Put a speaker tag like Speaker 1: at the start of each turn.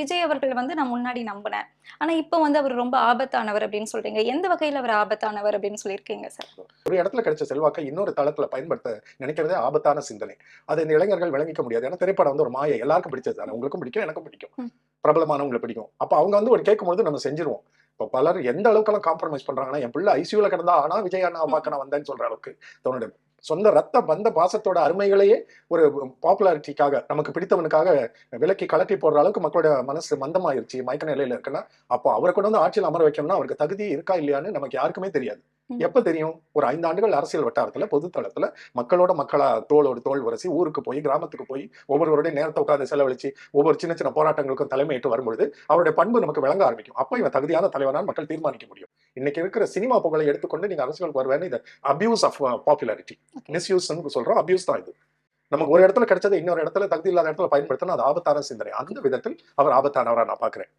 Speaker 1: விஜய் அவர்கள் வந்து நான் முன்னாடி நம்பினேன். ஆனா இப்போ வந்து அவர் ரொம்ப ஆபத்தானவர் அப்படின்னு சொல்றீங்க. எந்த வகையில அவர் ஆபத்தானவர் அப்படின்னு சொல்லியிருக்கீங்க சார்
Speaker 2: ஒரு இடத்துல கிடைச்ச செல்வாக்கை இன்னொரு தளத்துல பயன்படுத்த நினைக்கிறதே ஆபத்தான சிந்தனை. அதை இந்த இளைஞர்கள் விளங்கிக்க முடியாது. ஏன்னா திரைப்படம் வந்து ஒரு மாயை. எல்லாருக்கும் பிடிச்சது தானே? உங்களுக்கும் பிடிக்கும் எனக்கும் பிடிக்கும்.
Speaker 1: ம்.
Speaker 2: பிரபலமானவங்களுக்கு பிடிக்கும். அப்ப அவங்க வந்து ஒரு கேட்கும்போது நம்ம செஞ்சிருவோம். இப்போ பலர் எந்த அளவுக்கெல்லாம் காம்ப்ரமைஸ் பண்றாங்கன்னா என் பிள்ளை ஐசியூல கிடந்தா ஆனா விஜய் அண்ணா பார்க்க நான் வந்தேன்னு சொல்ற அளவுக்கு தன்னோட சொந்த ரத்த பந்த பாசத்தோட அருமைகளையே ஒரு பாப்புலாரிட்டிக்காக நமக்கு பிடித்தவனுக்காக விலக்கி கலட்டி போடுற அளவுக்கு மக்களோட மனசு மந்தமாயிருச்சு. மயக்க நிலையில இருக்குன்னா அப்போ அவரை கொண்டு வந்து ஆட்சியில் அமர வைக்கணும்னா அவருக்கு தகுதி இருக்கா இல்லையான்னு நமக்கு யாருக்குமே தெரியாது. எப்ப தெரியும்? ஒரு ஐந்து ஆண்டுகள் அரசியல் வட்டாரத்துல பொது தளத்துல மக்களோட மக்களா தோளோடு தோள் உரசி ஊருக்கு போய் கிராமத்துக்கு போய் ஒவ்வொருவருடைய நேரத்தை உட்கார்ந்து செலவழிச்சு ஒவ்வொரு சின்ன சின்ன போராட்டங்களுக்கும் தலைமையிட்டு வரும்பொழுது அவருடைய பண்பு நமக்கு விளங்க ஆரம்பிக்கும். அப்ப இவன் தகுதியான தலைவனால் மக்கள் தீர்மானிக்க முடியும். இன்னைக்கு இருக்கிற சினிமா புகழை எடுத்துக்கொண்டு நீங்க அரசியலுக்கு வருவேன்னு இது அபியூஸ் ஆஃப் பாப்புலாரிட்டி மிஸ்யூஸ் சொல்றோம். அபியூஸ் தான் இது. நமக்கு ஒரு இடத்துல கிடைச்சது இன்னொரு இடத்துல தகுதி இல்லாத இடத்துல பயன்படுத்தினா அது ஆபத்தான சிந்தனை. அந்த விதத்தில் அவர் ஆபத்தானவரா நான் பாக்குறேன்.